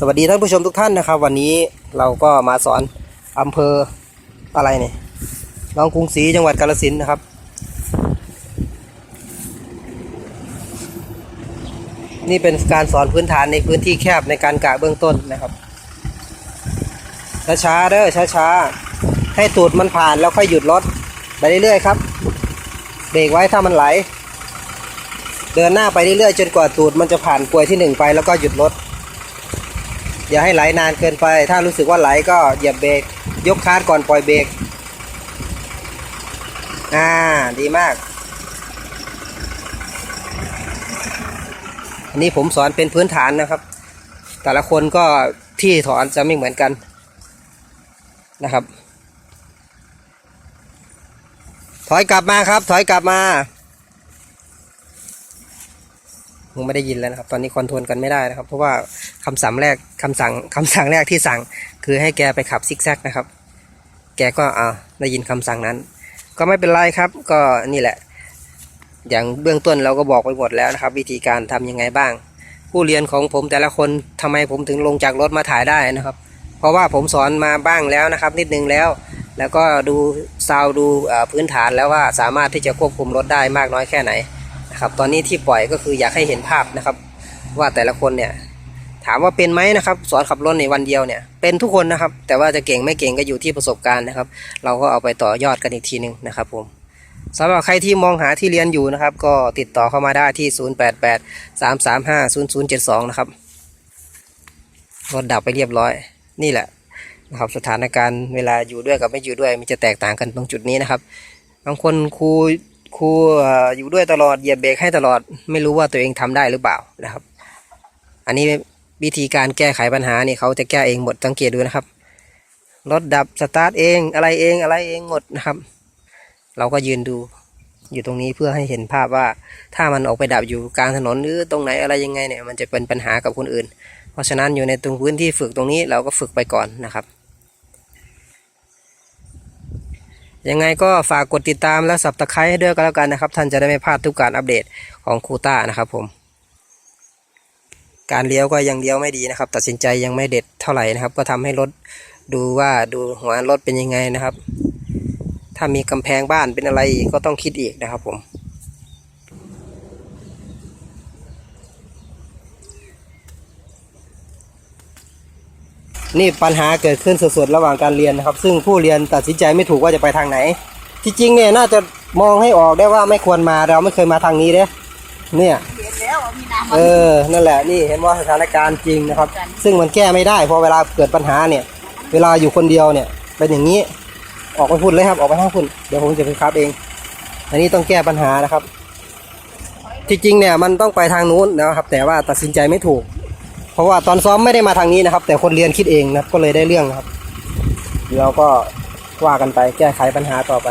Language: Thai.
สวัสดีท่านผู้ชมทุกท่านนะครับ วันนี้เราก็มาสอนอำเภออะไรเนี่ยหน้องกรุงศรีจังหวัดกาฬสินธุ์นะครับ นี่เป็นการสอนพื้นฐานในพื้นที่แคบในการกะเบื้องต้นนะครับช้าๆเด้อช้าๆให้ตูดมันผ่านแล้วค่อยหยุดรถไปเรื่อยๆครับเบรกไว้ถ้ามันไหล เดินหน้าไปเรื่อยๆจนกว่าตูดมันจะผ่านกลวยที่หนึ่งไปแล้วก็หยุดรถ อย่าให้ไหลนานเกินไป ถ้ารู้สึกว่าไหลก็เหยียบเบรกยกคาร์ดก่อนปล่อยเบรกอ่าดีมาก อันนี้ผมสอนเป็นพื้นฐานนะครับ แต่ละคนก็ที่ถอนจะไม่เหมือนกันนะครับ ถอยกลับมาครับ ถอยกลับมา ผมไม่ได้ยินแล้วนะครับ ตอนนี้คอนโทรลกันไม่ได้นะครับ เพราะว่าคำสั่งแรกคำสั่งคำสั่งแรกที่สั่ง คือให้แกไปขับซิกแซกนะครับ แกก็อ่าได้ยินคำสั่งนั้น ก็ไม่เป็นไรครับ ก็นี่แหละ อย่างเบื้องต้นเราก็บอกไปหมดแล้วนะครับ วิธีการทำยังไงบ้าง ผู้เรียนของผมแต่ละคนทำไมผมถึงลงจากรถมาถ่ายได้นะครับ เพราะว่าผมสอนมาบ้างแล้วนะครับ นิดนึงแล้ว แล้วก็ดูซาวดูพื้นฐานแล้วว่าสามารถที่จะควบคุมรถได้มากน้อยแค่ไหน นะครับ ตอนนี้ที่ปล่อยก็คืออยากให้เห็นภาพนะครับ ว่าแต่ละคนเนี่ยถามว่าเป็นไหมนะครับ สอนขับรถในวันเดียวเนี่ยเป็นทุกคนนะครับ แต่ว่าจะเก่งไม่เก่งก็อยู่ที่ประสบการณ์นะครับ เราก็เอาไปต่อยอดกันอีกทีหนึ่งนะครับผมสำหรับใครที่มองหาที่เรียนอยู่นะครับ ก็ติดต่อเข้ามาได้ที่ 088 335 0072 นะครับรถดับไปเรียบร้อย นี่แหละนะครับสถานการณ์เวลาอยู่ด้วยกับไม่อยู่ด้วย มันจะแตกต่างกันตรงจุดนี้นะครับ บางคนครู ครูเอ่อยู่ด้วยตลอดเหยียบเบรกให้ตลอด ไม่รู้ว่าตัวเองทำได้หรือเปล่านะครับ อันนี้วิธีการแก้ไขปัญหานี่เขาจะแก้เองหมดสังเกตดูนะครับรถดับสตาร์ทเองอะไรเองอะไรเองหมดนะครับ เราก็ยืนดูอยู่ตรงนี้เพื่อให้เห็นภาพว่าถ้ามันออกไปดับอยู่กลางถนนหรือตรงไหนอะไรยังไงเนี่ยมันจะเป็นปัญหากับคนอื่น เพราะฉะนั้นอยู่ในตรงพื้นที่ฝึกตรงนี้เราก็ฝึกไปก่อนนะครับ ยังไงก็ฝากกดติดตามและสับตะไคร้ให้ด้วยก็แล้วกันนะครับ ท่านจะได้ไม่พลาดทุกการอัปเดตของคูต้านะครับผมการเลี้ยวก็ยังเลี้ยวไม่ดีนะครับ ตัดสินใจยังไม่เด็ดเท่าไหร่นะครับ ก็ทำให้รถดูว่าดูหัวรถเป็นยังไงนะครับ ถ้ามีกำแพงบ้านเป็นอะไรอีกก็ต้องคิดอีกนะครับผม นี่ปัญหาเกิดขึ้นสดๆระหว่างการเรียนนะครับ ซึ่งผู้เรียนตัดสินใจไม่ถูกว่าจะไปทางไหน ที่จริงเนี่ยน่าจะมองให้ออกได้ว่าไม่ควรมาเราไม่เคยมาทางนี้เด้เนี่ยเห็นแล้วว่ามีน้ำเออ นั่นแหละนี่เห็นว่าสถานการณ์จริงนะครับ ซึ่งมันแก้ไม่ได้เพอเวลาเกิดปัญหาเนี่ย เวลาอยู่คนเดียวเนี่ยเป็นอย่างนี้ออกไปพูดเลยครับ ออกไปทางคุณเดี๋ยวผมจะไปครับเอง อันนี้ต้องแก้ปัญหานะครับ ที่จริงเนี่ยมันต้องไปทางนู้นนะครับ แต่ว่าตัดสินใจไม่ถูก เพราะว่าตอนซ้อมไม่ได้มาทางนี้นะครับ แต่คนเรียนคิดเองนะครับก็เลยได้เรื่องนะครับ เดี๋ยวเราก็ว่ากันไปแก้ไขปัญหาต่อไป